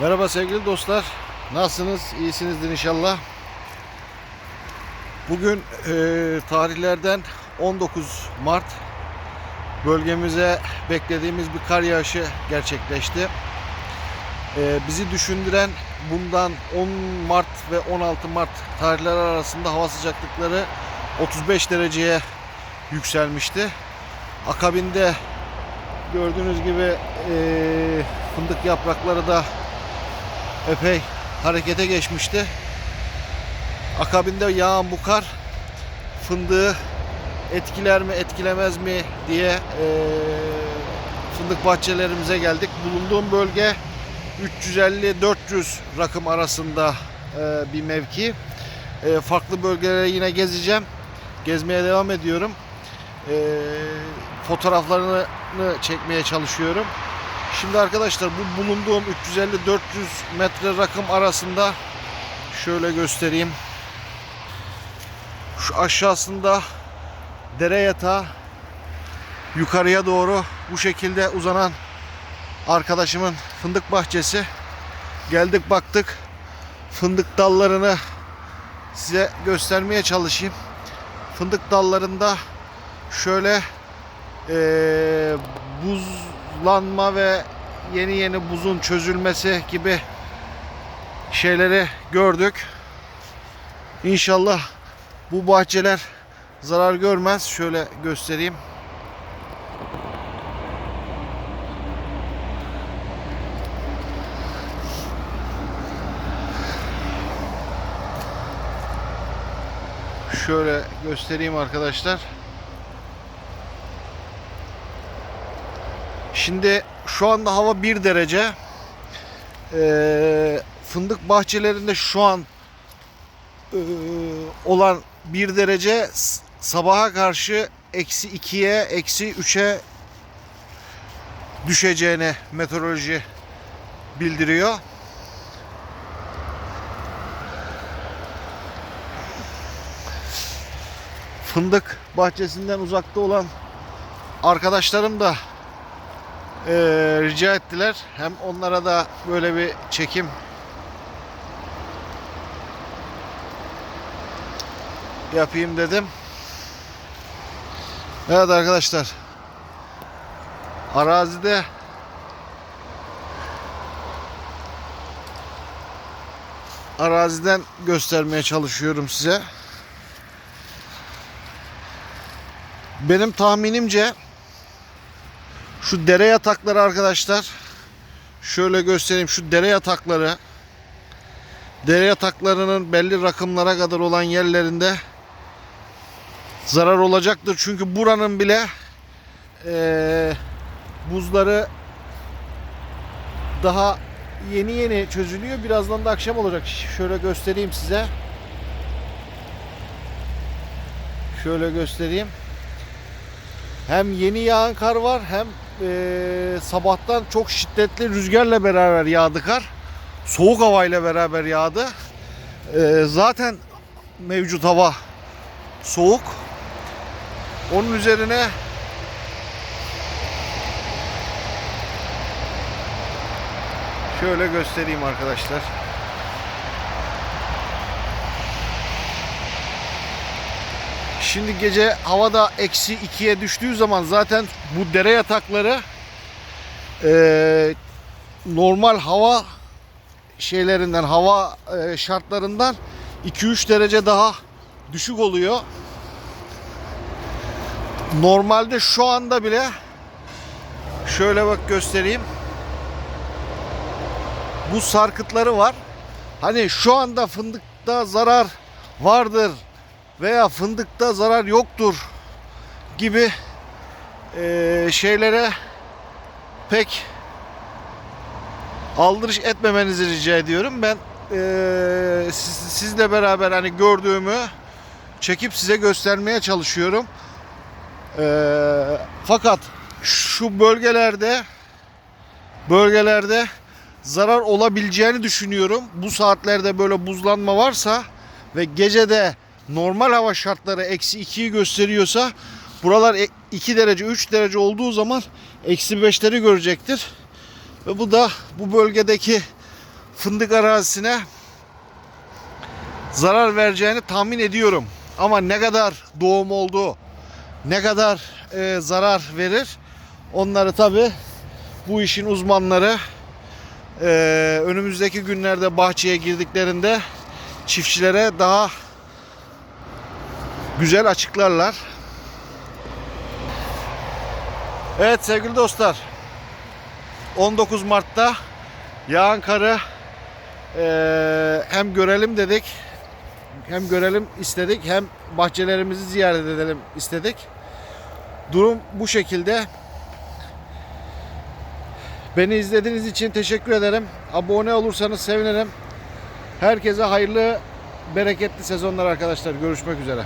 Merhaba sevgili dostlar. Nasılsınız? İyisinizdir inşallah. Bugün e, tarihlerden 19 Mart bölgemize beklediğimiz bir kar yağışı gerçekleşti. E, bizi düşündüren bundan 10 Mart ve 16 Mart tarihleri arasında hava sıcaklıkları 35 dereceye yükselmişti. Akabinde gördüğünüz gibi e, fındık yaprakları da epey harekete geçmişti. Akabinde yağan bu kar fındığı etkiler mi etkilemez mi diye e, fındık bahçelerimize geldik. Bulunduğum bölge 350-400 rakım arasında e, bir mevki. E, farklı bölgelere yine gezeceğim. Gezmeye devam ediyorum. E, fotoğraflarını çekmeye çalışıyorum. Şimdi arkadaşlar bu bulunduğum 350-400 metre rakım arasında şöyle göstereyim. Şu aşağısında dere yatağı yukarıya doğru bu şekilde uzanan arkadaşımın fındık bahçesi. Geldik baktık fındık dallarını size göstermeye çalışayım. Fındık dallarında şöyle eee buzlanma ve yeni yeni buzun çözülmesi gibi şeyleri gördük. İnşallah bu bahçeler zarar görmez. Şöyle göstereyim. Şöyle göstereyim arkadaşlar. Şimdi şu anda hava 1 derece. Ee, fındık bahçelerinde şu an e, olan 1 derece sabaha karşı eksi 2'ye eksi 3'e düşeceğini meteoroloji bildiriyor. Fındık bahçesinden uzakta olan arkadaşlarım da ee, rica ettiler. Hem onlara da böyle bir çekim yapayım dedim. Evet arkadaşlar. Arazide araziden göstermeye çalışıyorum size. Benim tahminimce şu dere yatakları arkadaşlar şöyle göstereyim şu dere yatakları dere yataklarının belli rakımlara kadar olan yerlerinde zarar olacaktır. Çünkü buranın bile eee, buzları daha yeni yeni çözülüyor. Birazdan da akşam olacak. Şöyle göstereyim size. Şöyle göstereyim. Hem yeni yağan kar var hem eee, sabahtan çok şiddetli rüzgarla beraber yağdı kar. Soğuk havayla beraber yağdı. Eee, zaten mevcut hava soğuk. Onun üzerine şöyle göstereyim arkadaşlar. Şimdi gece havada eksi ikiye düştüğü zaman zaten bu dere yatakları eee, normal hava şeylerinden hava eee, şartlarından 2-3 derece daha düşük oluyor. Normalde şu anda bile şöyle bak göstereyim. Bu sarkıtları var. Hani şu anda fındıkta zarar vardır veya fındıkta zarar yoktur gibi eee, şeylere pek aldırış etmemenizi rica ediyorum. Ben eee, siz- sizle beraber hani gördüğümü çekip size göstermeye çalışıyorum. Eee, fakat şu bölgelerde bölgelerde zarar olabileceğini düşünüyorum. Bu saatlerde böyle buzlanma varsa ve gecede normal hava şartları eksi 2'yi gösteriyorsa buralar 2 derece 3 derece olduğu zaman eksi 5'leri görecektir. Ve bu da bu bölgedeki fındık arazisine zarar vereceğini tahmin ediyorum. Ama ne kadar doğum olduğu, ne kadar e, zarar verir onları tabi bu işin uzmanları e, önümüzdeki günlerde bahçeye girdiklerinde çiftçilere daha güzel açıklarlar. Evet sevgili dostlar 19 Mart'ta yağan karı e, hem görelim dedik hem görelim istedik hem bahçelerimizi ziyaret edelim istedik. Durum bu şekilde. Beni izlediğiniz için teşekkür ederim. Abone olursanız sevinirim. Herkese hayırlı, bereketli sezonlar arkadaşlar. Görüşmek üzere.